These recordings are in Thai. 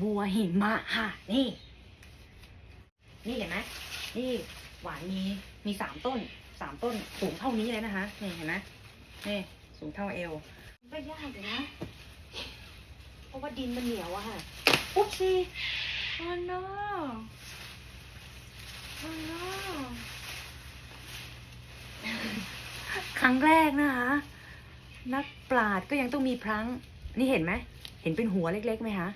บัวหิมะค่ะ นี่ นี่เห็นไหมนี่หวานมีมีสามต้นสามต้นสูงเท่านี้เลยนะคะ นี่เห็นไหมนี่สูงเท่าเอวก็ยากอยู่นะ เพราะว่าดินมันเหนียวอะค่ะอุ๊บซีโอ้ no โอ้ no ครั้งแรกนะคะ นักปราดก็ยังต้องมีพลังนี่เห็นไหม เห็นเป็นหัวเล็กๆไหมคะ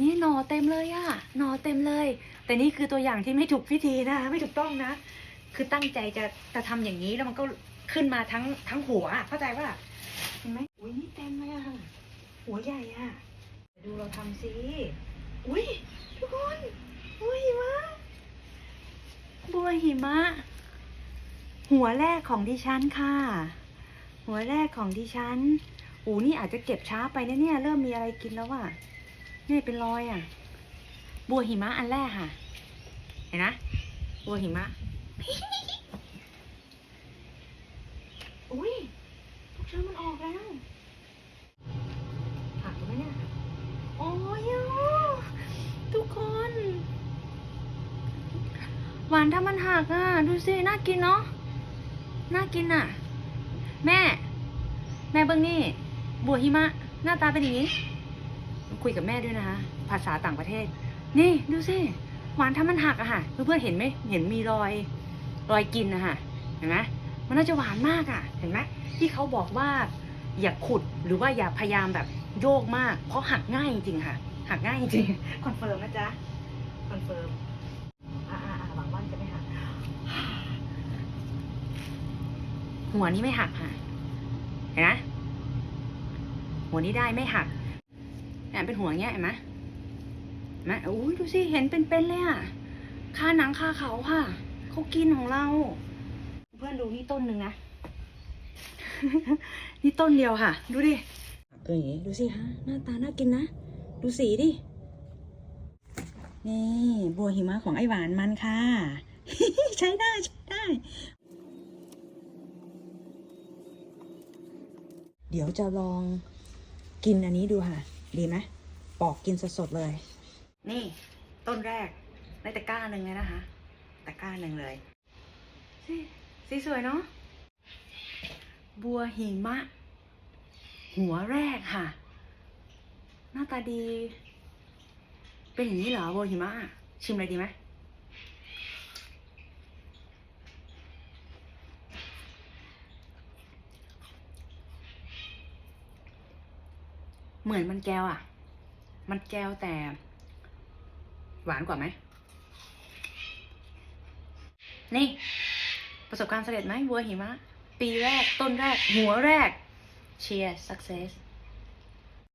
นี่หนอเต็มเลยอะหนอเต็มเลย แต่นี่คือตัวอย่างที่ไม่ถูกพิธีนะไม่ถูกต้องนะ คือตั้งใจจะจะทำอย่างนี้แล้วมันก็ขึ้นมาทั้งทั้งหัวอะเข้าใจว่าเห็นไหมอุ้ยนี่เต็มเลยอะหัวใหญ่อะดูเราทำสิอุ้ยทุกคนบัวหิมะบัวหิมะ หัวแรกของดิฉันค่ะ หัวแรกของดิฉันอูนี่อาจจะเก็บช้าไปนะเนี่ย เริ่มมีอะไรกินแล้วอะ นี่เป็นรอยอะบัวหิมะอันแรกค่ะ เห็นนะ บัวหิมะ อุ้ยพวกเชื้อมันออกแล้วหักไหมเนี่ย โอ้ยอะทุกคน หวานถ้ามันหักอะ ดูสิ น่ากินเนาะ น่ากินอะ แม่ แม่เบิ้งนี่ บัวหิมะ หน้าตาเป็นอย่างนี้ คุยกับแม่ด้วยนะคะ ภาษาต่างประเทศ นี่ดูสิหวานถ้ามันหักอะค่ะเพื่อนๆเห็นไหมเห็นมีรอยรอยกินนะคะเห็นไหมมันน่าจะหวานมากอะเห็นไหมที่เขาบอกว่าอย่าขุดหรือว่าอย่าพยายามแบบโยกมาก เพราะหักง่ายจริงๆค่ะ หักง่ายจริงคอนเฟิร์มนะจ๊ะคอนเฟิร์มอ่าอ่าหวังว่าจะไม่หักหัวนี้ไม่หักค่ะเห็นไหมหัวนี้ได้ไม่หัก เนี่ยเป็นหัวอย่างเงี้ยเห็นไหมไหมโอ้ยดูสิ เห็นเป็นๆเลยอะคาหนังคาเขาค่ะ เขากินของเรา เพื่อนดูนี่ต้นหนึ่งนะ นี่ต้นเดียวค่ะ ดูดิก็อย่างงี้ดูสิฮะ หน้าตาน่ากินนะ ดูสีดิ นี่ บัวหิมะของไอหวานมันค่ะ ใช้ได้ ใช้ได้ เดี๋ยวจะลองกินอันนี้ดูค่ะ ดีไหมปอกกินสดๆเลย นี่ต้นแรกได้ตะกร้าหนึ่งเลยนะคะตะกร้าหนึ่งเลยสีสีสวยเนาะบัวหิมะ หัวแรกค่ะ หน้าตาดี เป็นอย่างนี้เหรอบัวหิมะ ชิมเลยดีไหม เหมือนมันแก้วอะ มันแก้วแต่ หวานกว่าไหม นี่ ประสบการณ์สำเร็จไหมบัวหิมะ ปีแรกต้นแรก หัวแรกเชียร์ success